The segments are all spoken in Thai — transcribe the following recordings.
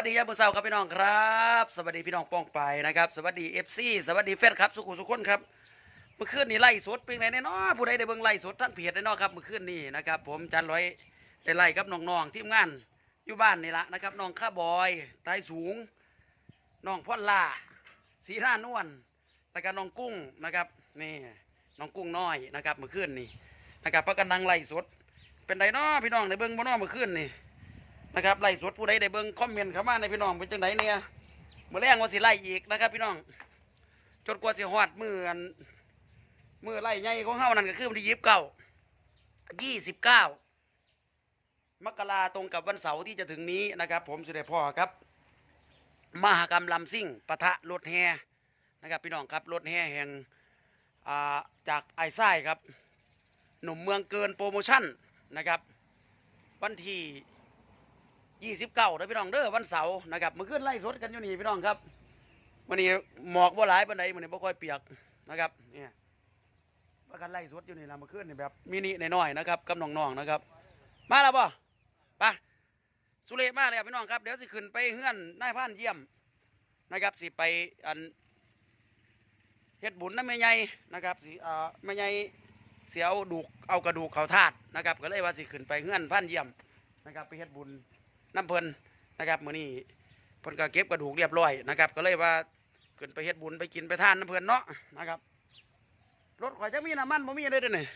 วัสดียามมือเช้าครับพี่น้องครับ สวัสดีพี่น้องป้องไปนะครับ สวัสดีเอฟซีสวัสดีแฟนครับสุขุสุขคนครับเมื่อคืนนี้ไล่สดเป็นไงแน่เนาะผู้ใดได้เบิ่งไล่สดทั้งเพจแน่เนาะครับเมื่อคืนนี้นะครับ ผมจันร้อยได้ไล่กับน้องๆทีมงานอยู่บ้านนี่ละนะครับน้องข้าบอยตายสูงน้องพ่อนล่าสีร่านวลแล้วก็น้องกุ้งนะครับนี่น้องกุ้งน้อยนะครับเมื่อคืนนี้นะครับประกันนังไล่สดเป็นไดเนาะพี่น้องได้เบิ่งบ่เนาะเมื่อคืนนี่ นะครับไล่สดผู้ใดได้เบิ่งคอมเมนต์เข้ามาในพี่น้องเป็นจังไดเนี่ยเมื่อแรงว่าสิไล่อีกนะครับ พี่น้องจนกว่าสิฮอดมืออันมือไล่ใหญ่ของเฮานั่นก็คือวันที่ยี่สิบเก้ายี่สิบเก้ามกราตรงกับวันเสาร์ที่จะถึงนี้นะครับ ผมสุดได้พ่อครับ มหกรรมลำซิ่งปะทะรถแห่นะครับพี่น้องครับรถแห่แห่งอ่าจากไอ้ไส้ครับ หนุ่มเมืองเกินโปรโมชั่นนะครับ วันที่ ยี่สิบเก้าเด้อพี่น้องเด้อวันเสาร์นะครับเมื่อคืนไล่สดกันอยู่นี่พี่น้องครับวันนี้หมอกบ่หลายปานใดมื้อนี้บ่ค่อยเปียกนะครับเนี่ยประกันไล่สดอยู่นี่ละเมื่อคืนนี่แบบมินิน้อยๆนะครับกับน้องๆนะครับ มาแล้วบ่ไปสุเรศมาแล้วพี่น้องครับเดี๋ยวสิขึ้นไปเฮือนนายพานเยี่ยมนะครับสิไปอันเฮ็ดบุญนำแม่ใหญ่นะครับสิเอ่อแม่ใหญ่เสียวดูกเอากระดูกเขาธาตุนะครับ ก็เลยว่าสิขึ้นไปเฮือนพานเยี่ยมนะครับไปเฮ็ดบุญ น้ำเพลินนะครับมื้อนี้เพิ่นก็เก็บกระดูกเรียบร้อยนะครับ ก็เลยว่าขึ้นไปเฮ็ดบุญไปกินไปทานน้ำเพลินเนาะนะครับรถข่อยจะมีน้ำมันบ่มีเลยเด้อนี่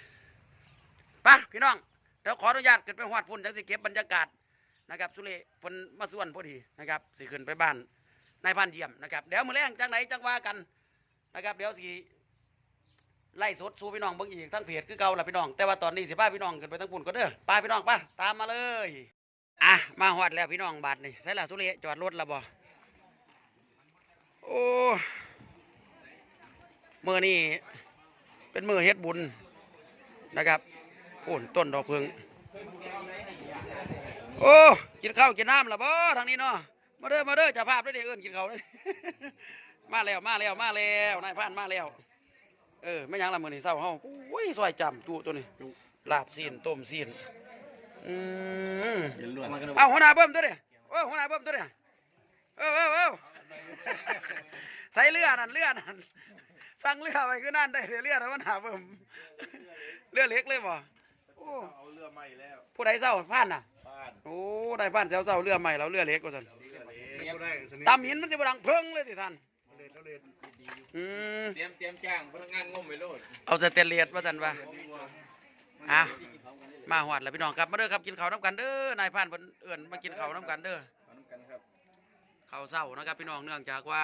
ปะพี่น้องเดี๋ยวขออนุญาตขึ้นไปฮอดพุ่นจังสิเก็บบรรยากาศนะครับสุเรเพิ่นมาส่วนพอดีนะครับสิขึ้นไปบ้านนายพันเยี่ยมนะครับเดี๋ยวมื้อแรงจังไหนจังว่ากันนะครับเดี๋ยวสิไล่สดสู่พี่น้องเบิ่งอีกทั้งเพจคือเก่าล่ะพี่น้องแต่ว่าตอนนี้สิพาพี่น้องขึ้นไปทั้งพุ่นก็เด้อไปพี่น้องไปตามมาเลย อะมาฮอดแล้วพี่น้องบาทนี่ใส่ละสุเรจอดรถและบ่โอ้เมื่อนี่เป็นมือเฮ็ดบุญนะครับโอ้นต้นดอกเพิงโอ้กินข้าวกินน้ำและบ่ทางนี้เนาะมาเด้อมาเด้อจะภาพได้เด้อเอิ้นกินข้าวเลยมาแล้วมาแล้วมาแล้วนายพานมาแล้วเออไม่ยังละมื้อนี้เช้าเฮาโอ้ยซอยจำจุตัวนี้ลาบซีนต้มซีน อืมเย็นล้วนเอาหัวหน้าเบิ่มตัวเดียโอ้หัวหน้าเบิ่มตัวเดียเออเออเออใส่เรือนั่นเรือนั่นสั่งเรือไปคือนั่นได้เรือนะหัวหน้าเบิ่มเรือเล็กเลยบ่โอ้เอาเรือใหม่แล้วผู้ใดเศร้าผ่านน่ะบ้านโอ้ได้ผ่านเศร้าเศร้าเรือใหม่แล้วเรือเล็กว่าซั่นก็ได้ตามหินมันสิบ่ดังเพิ่งเลยสิท่านเรียนเรียนดีอืมเตรียมเตรียมจ้างพนักงานงมไปโลดเอาสเตนเลสว่าซั่นว่าอะ มาฮอดแล้วพี่น้องครับมาเด้อครับกินข้าวน้ำกันเด้อนายผ่านเพิ่นเอิ้นมากินข้าวน้ำกันเด้อมาน้ำกันครับข้าวเศร้านะครับพี่น้องเนื่องจากว่า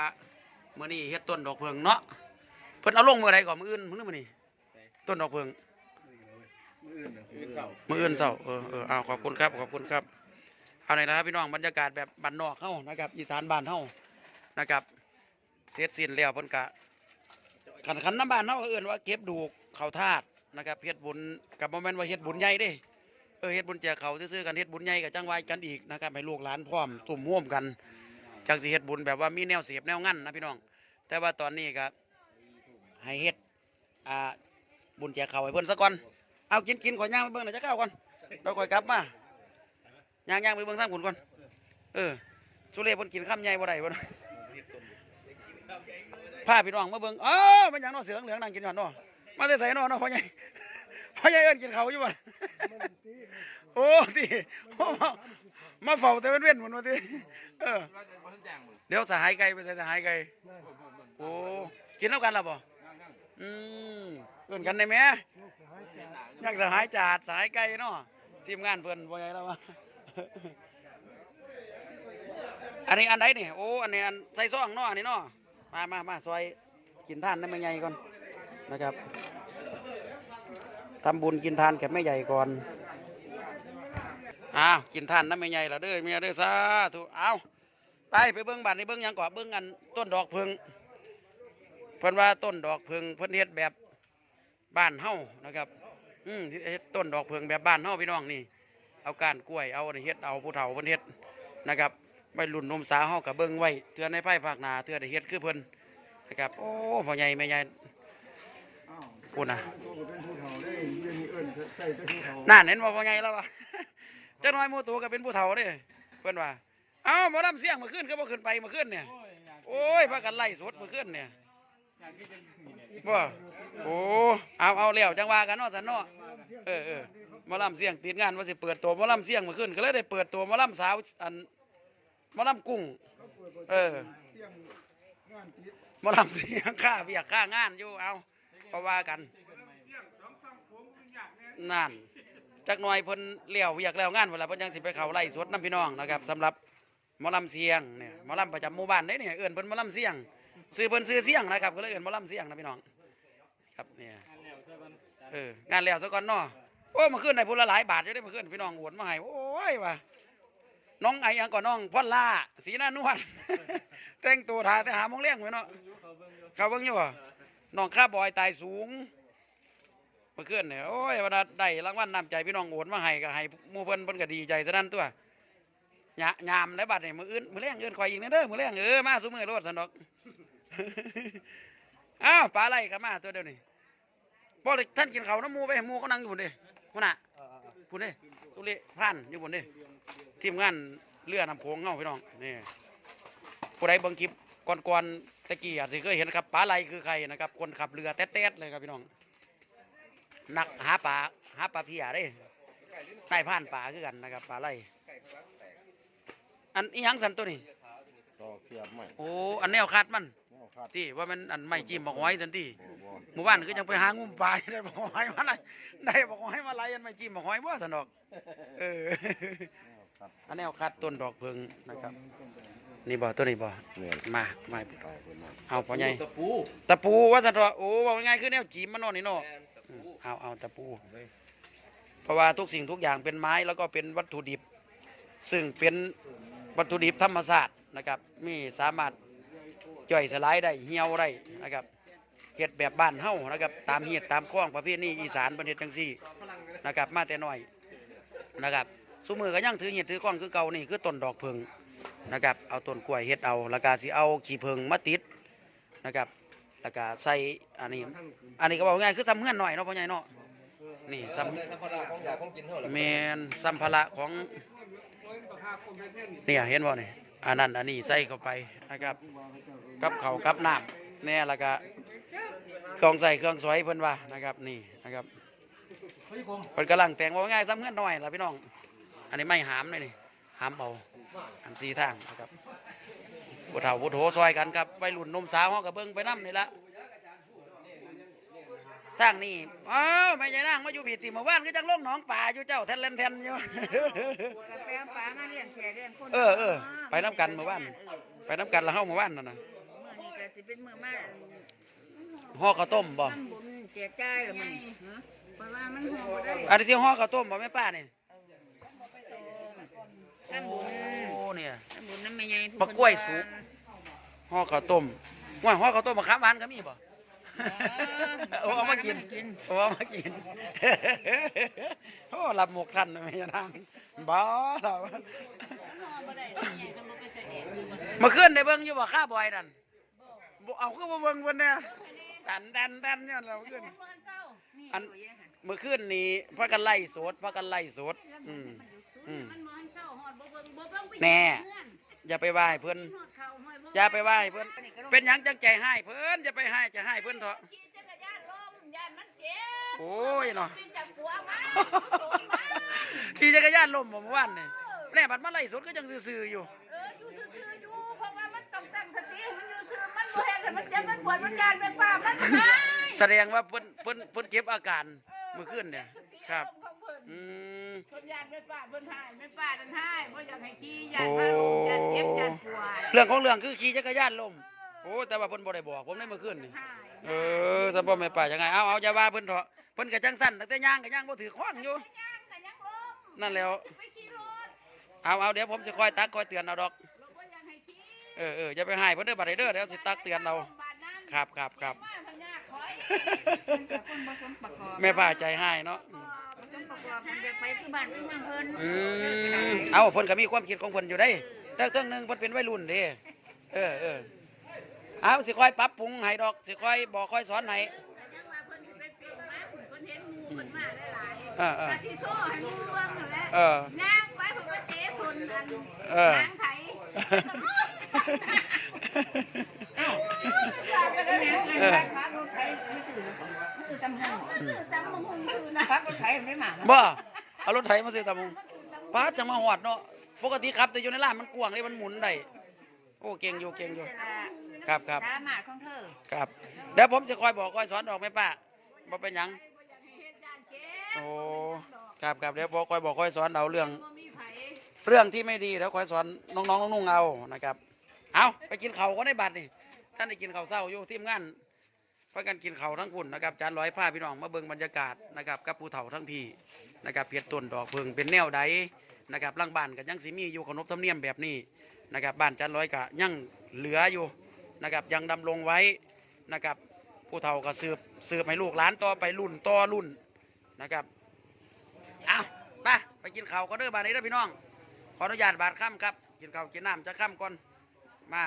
เมื่อนี้เฮ็ดต้นดอกเพิงเนาะเพิ่นเอาลงเมื่อไรก่อนมื้ออื่นมื้อนี้มื้อนี้ต้นดอกเพิงมืออื่นอื่นเสามื้ออื่นเศร้าเออเออเอาขอบคุณครับขอบคุณครับเอาหน่อยนะครับพี่น้องบรรยากาศแบบบ้านนอกเฮานะครับอีสานบ้านเฮานะครับเสร็จสิ้นแล้วเพิ่นกะขันขันน้ำบ้านเฮาก็เอิ้นว่าเก็บดูกข้าวทาด นะครับเฮ็ดบุญกับบ่แม่นว่าเฮ็ดบุญใหญ่เด้เออเฮ็ดบุญแจกเขาซื่อๆกันเฮ็ดบุญใหญ่กับจังไว้กันอีกนะครับให้ลูกหลานพร้อมตุ่มร่วมกันจังสิเฮ็ดบุญแบบว่ามีแนวเสียบแนวงั้นนะพี่น้อง แต่ว่าตอนนี้ก็ให้เฮ็ดอ่าบุญแจกข้าให้เพิ่นซะก่อนเอากินกินขอยย่างไปเบิ่งหน่อยจะก้าวก่อนเราค่อยกลับมาย่างย่างไปเบิ่งทางพุ่นก่อนเออสุเรศเพิ่นกินข้ามใหญ่บ่ได้บ่เนาพี่น้องมาเบิ่งอ้าวมันหยังเนาะเสือเหลืองๆนั่งกินอยู่หั่นเนาะ มาแต่ไสเนาะเนาะพ่อใหญ่พ่อใหญ่เอิ้นกินเขาวอยู่บ่โอ้ติโอ้มามาเฝ้าแต่เว้นๆหมดว่าติเออ ว่าจะมาจ้งมึงเดี๋ยวสหายไก่ไปใส่สหายไก่โอ้กินแล้วกันแล้วบ่อืมเพื่อนกันได้ไหมยังสหายจาดสหายไก่เนาะทีมงานเพื่อนบ่ใหญ่แล้ววะอันนี้อันไหนนี่โอ้อันนี้อันใส่ซองเนาะอันนี้เนาะมามามาซอยกินท่านน้ำแม่ใหญ่ก่อน นะครับทำบุญกินทานกับแม่ใหญ่ก่อนอ้าวกินทานน้ำแม่ใหญ่ล้วเด้อเมียเด้อสาธุเอาไปไปเบิ้งบ้านนี่เบิ้งยังก่อนเบิ้งอันต้นดอกเพิงเพิ่นว่าต้นดอกเพิงเพิ่นเฮ็ดแบบบ้านเฮานะครับ อืมเฮ็ดต้นดอกเพิงแบบบ้านเฮาพี่น้องนี่เอากานกล้วยเอาเฮ็ดเอาผู้เฒ่าเพิ่นเฮ็ดนะครับวัยรุ่นนมสาวเฮาก็เบิ่งไว้เทื่อในภายภาคนาเทื่อได้เฮ็ดคือเพิ่นนะครับโอ้พ่อใหญ่แม่ใหญ่ พูดนะก็เป็นผู้เฒ่าได้เรื่องนี้เอิ้นใส่แต่ผู้เฒ่าน่าเห็นว่าพ่อใหญ่แล้ววะจักหน่อยหมู่ตัวก็เป็นผู้เฒ่าเด้เพิ่นว่า เอ้าหมอลำเสียงเมื่อคืนก็บ่ขึ้นไปเมื่อคืนเนี่ย โอ้ยพากันไล่สดเมื่อคืนเนี่ยบ่โอ้เอาเอาแล้วจังว่ากันเนาะสันเนาะเออเออหมอลำเสียงติดงานว่าสิเปิดตัวหมอลำเสียงเมื่อคืนก็เลยได้เปิดตัวหมอลำสาวอันหมอลำกุ้ง เออเสียงงานติดหมอลำเสียงค่าเบียกค่างานอยู่เอา เพราะว่ากัน นั่นจักหน่อยเพิ่นเลี้ยวเวียกแล้วงานเวลาเพิ่นยังสิไปเข้าไล่สดน้ำพี่น้องนะครับสำหรับหมอลำเสียงเนี่ยหมอลำประจำหมู่บ้านเด้เนี่ยเอิ้นเพิ่นหมอลำเสียงซื้อเพิ่นซื้อเสียงนะครับก็เลยเอิ้นหมอลำเสียงนะพี่น้อง ครับเนี่ยเอองานแล้วซะก่อนเนาะโอ้ยเมื่อคืนได้พุ่นละหลายบาทอยู่ได้เมื่อคืนพี่น้องโอนมาให้โอ้ยว่ะน้องไอ้ยังก่อนน้องพ่อนล่าสีหน้านวลแต่งตัวถ่ายแต่หาโมงเลี้ยงไว้เนาะเขาเบิ่งอยู่บ่ น้องข้าบอยตายสูงเมื่อคืนเนี่ยโอ้ยวันนั้นได้รางวัลนำใจพี่น้องโอนมาให้ก็ให้หมู่เพิ่นเพิ่นก็ดีใจซะนั่นตัวยะยามได้บัดนี่ยมืออื่นมือแรงอื่นข่อยอีกเด้อมือแรงเออมาซุมื้อโลดซั่นอกอ้าวปลาไหลก็มาตัวเดียวนี่บ่ได้ท่านกินเขาน้ำมูไปมูก็นั่งอยู่พุ่นเด้พุ่นน่ะพุ่นเด้สุริพันอยู่พุ่นเด้ทีมงานเรือน้ำโขงเฮาพี่น้องนี่ผู้ใดเบิ่งคลิป ก่อนๆตะกี้อาจสิเคยเห็นครับปลาไหลคือใครนะครับ คนขับเรือแต๊ดๆเลยครับพี่น้องนักหาปลาหาปลาเพียเด้ใต้ผ่านปลาคือกันนะครับปลาไหลอันอีหยังสันตัวนี้ต่อเสียบใหม่โอ้อันแนวคาดมันแนวขาดที่ว่ามันอันไม่จิ้มบอกหอยสันที่บ่บ่หมู่บ้านคือจังไปหางุ้มปลาได้บอกหอยมาไรได้บอกหอยมาไรอันไม่จิ้มบอกหอยบ่สนดอกเออแนวขาดอันแนวคาดต้นดอกเพิงนะครับ นี่บ่ตัวนี้บ่เนี่ยมามาตายคนนั้นเอาพ่อใหญ่ตะปูตะปูว่าสันว่าโอ้ว่าง่ายคือแนวจีมมันเนอนนี่เนาะแมนตะอืปูมเอาเอาตะปูเพราะว่าทุกสิ่งทุกอย่างเป็นไม้แล้วก็เป็นวัตถุดิบ ซึ่งเป็นวัตถุดิบธรรมชาตินะครับ มีสามารถย่อยสลายได้เหี่ยวได้นะครับเฮ็ดแบบบ้านเฮานะครับ ตามเฮ็ดตามคล้องประเภทนี้อีสานประเทศจังซี่นะครับ มาแต่น้อยนะครับสุมือก็ยังถือเฮ็ดถือก้องคือเก่านี่คือต้นดอกเพิง นะครับ เอาต้นกล้วยเฮ็ดเอาแล้วก็สิเอาขี้เพิงมาติดนะครับแล้วก็ใส่อันนี้ อันนี้ก็บอกง่ายคือทำเงื่อนหน่อยเนาะพ่อใหญ่เนาะนี่ซ้ำใส่สัมภาระของอยากของกินเท่าไหร่แมนสัมภาระของเนี่ยเห็นบ่เนี่ยอันนั้นอันนี้ใส่เข้าไปนะครับ กับเขาวกับน้ำแน่แล้วก็เครื่องใส่เครื่องสวยเพิ่นว่านะครับนี่นะครับเพิ่นกำลังแต่งว่าง่ายซ้ำเงื่อนหน่อยล่ะพี่น้อง อันนี้ไม่หามเลยนี่หามเอา หามสีทางนะครับผู้เฒ่าผู้โถซอยกันครับวัยรุ่นหนมสาวเฮาก็เบิ่งไปนํนี่ละทางนี้อ้าวไม่ใช่นางมาอยู่ผิดติเมื่อวานก็จังลงหนองป่าอยู่เจ้าแทนเลนแทนอยู่แปลงปลามาเลี้ยงแขกเลี้ยงคนเออเออไปน้ำกันเมื่อวานไปน้ำกันละเฮาเมื่อวานนั่นน่ะเมื่อนี้ก็สิเป็นมื้อมาห่อข้าวต้มบ่ทำบุญแจกจ่ายละมันฮะเพราะว่ามันห่อบ่ได้อันนี้สิห่อข้าวต้มบ่แม่ป้านี่ ทำบุญ โอ้เนี่ย ทำบุญน้ำแม่ใหญ่ผู้บักกล้วยสุก ห่อข้าวต้มว่าห่อข้าวต้มมะขามหวานก็มีบ่โอ้เอามากินโอ้เอามากินโอ้รับหมกท่านนะแม่ยานางบ่เราเมื่อคืนได้เบิ่งอยู่บ่ข้าบอยนั่นบ่เอาคือบ่เบิ่งเพิ่นเนี่ยตันดันดันเนี่ยเราเมื่อคืนอันเมื่อคืนนี้พากันไล่สดพากันไล่สดอืมอืม แน่ อย่าไปว่าให้เพิ่นอย่าไปว่าให้เพิ่นเป็นหยังจังใจให้เพิ่นอย่าไปให้จะให้เพิ่นเถอะขี่จักรยานล้มยานมันเจ็บโอ้ยเนาะเป็นจากหัวมาขี่จักรยานล้มบ่เมื่อวานนี่แน่บัดมาไล่สดก็ยังซื่อๆอยู่ เอออยู่ซื่อๆอยู่เพราะว่ามันต้องตั้งสติมันอยู่ซื่อมันบ่เห็นให้มันเจ็บมันปวดมันยานไปป่ามันตายแสดงว่าเพิ่นเพิ่นเพิ่นเก็บอาการเมื่อคืนเนี่ย ครับของเพิ่นอืมเพิ่นยานไปป่าเพิ่นหายไม่ป่านั่นหายบ่อยากให้ขี่ยานมาลงยานเจ็บยานปวดเรื่องของเรื่องคือขี่จักรยานล้มโอ้แต่ว่าเพิ่นบ่ได้บอกผมในเมื่อคืนนี่หายเออสมบ่แม่ป้าจังไงเอาเอาอย่าว่าเพิ่นเถอะเพิ่นก็จังสั่นตั้งแต่ย่างก็ย่างบ่ถือขวางอยู่ย่างก็ยังล้มนั่นแหล้วไปขี่รถเอาเอาเดี๋ยวผมสิคอยตักคอยเตือนเอาดอกเราบ่อยากให้ขี่เออเอออย่าไปให้เพิ่นเด้อบัดนี้เด้อเดี๋ยวสิตักเตือนเราบาดนั้นครับครับครับมาพญาคอยมันก็คนบ่สมประกอบแม่ป้าใจให้เนาะบ่สม ประกอบมันจะไปคือบ้านคือเมืองเพิ่นอืมเอาเพิ่นก็มีความคิดของเพิ่นอยู่ได้แต่เรื่องหนึงเพิ่นเป็นวัยรุ่นเด้เออเออเอาสิคอยปรับปรุงให้ดอกสิคอยบอกคอยสอนให้แต่ยังว่าเพิ่นสิไปเปลี่ยนมาเพิ่นเห็นหมู่เพิ่นมาหลายๆเออเออ ก็สิโซ่ให้หมู่เบิ่งนั่นแหละเออย่างไปเพิ่นก็เตะสนอันเออ นางไถเออพักรถไถไม่ตื่นไม่ตื่นตำห้าง ซื้อตำบักหุ่งซื้อนะพักรถไถไม่มาบ่ เอารถไถมาซื้อตำมงป้าดจังมาหอดเนาะ ปกติครับแต่อยู่ในร้านมันกว้างเลยมันหมุนได้โอ้เก่งอยู่เก่งอยู่ ครับครับ สามารถของเธอครับ เดี๋ยวผมจะคอยบอกคอยสอนออกไหมป้าบ่เป็นหยังเฮ็ดย่านเจ๊โอ้ ครับครับเดี๋ยวบอกคอยบอกคอยสอนเอาเรื่องบ่มีไผเรื่องที่ไม่ดีแล้วคอยสอนน้องๆนุ่งๆเอานะครับ เอาไปกินเขาวก็ได้บัตรนี่ท่านได้กินข้าวเศร้าอยู่ทีมงาน พากันกินเขาทั้งคุณนะครับจานร้อยผ้าพี่น้องมาเบิ่งบรรยากาศนะครับกับผู้เฒ่าทั้งพี่นะครับเพียรต้นดอกเพิงเป็นแนวใดนะครับล่างบ้านก็ยังสิมีอยู่ขนบธรรมเนียมแบบนี้นะครับบ้านจานร้อยก็ยังเหลืออยู่นะครับยังดำรงไว้นะครับผู้เฒ่าก็สืบสืบให้ลูกหลานต่อไปรุ่นต่อรุ่นนะครับเอาไปไปกินข้าวก็เด้อบานนี้เด้อพี่น้อง ขออนุญาตบาดค่ำครับ กินข้าวกินน้ำจะค่ำก่อนมา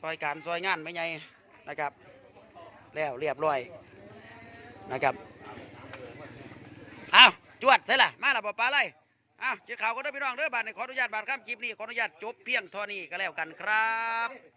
ซอยการซอยงานไม่ใหญ่นะครับ แล้วเรียบร้อยนะครับเอาจวดใช่ละมาละบอปลาไรอ้าวกินข้าวก็ได้พี่น้องเด้อบานในขออนุญาตบาดค่ำคลิปนี้ขออนุญาตจบเพียงเท่านี้ก็แล้วกันครับ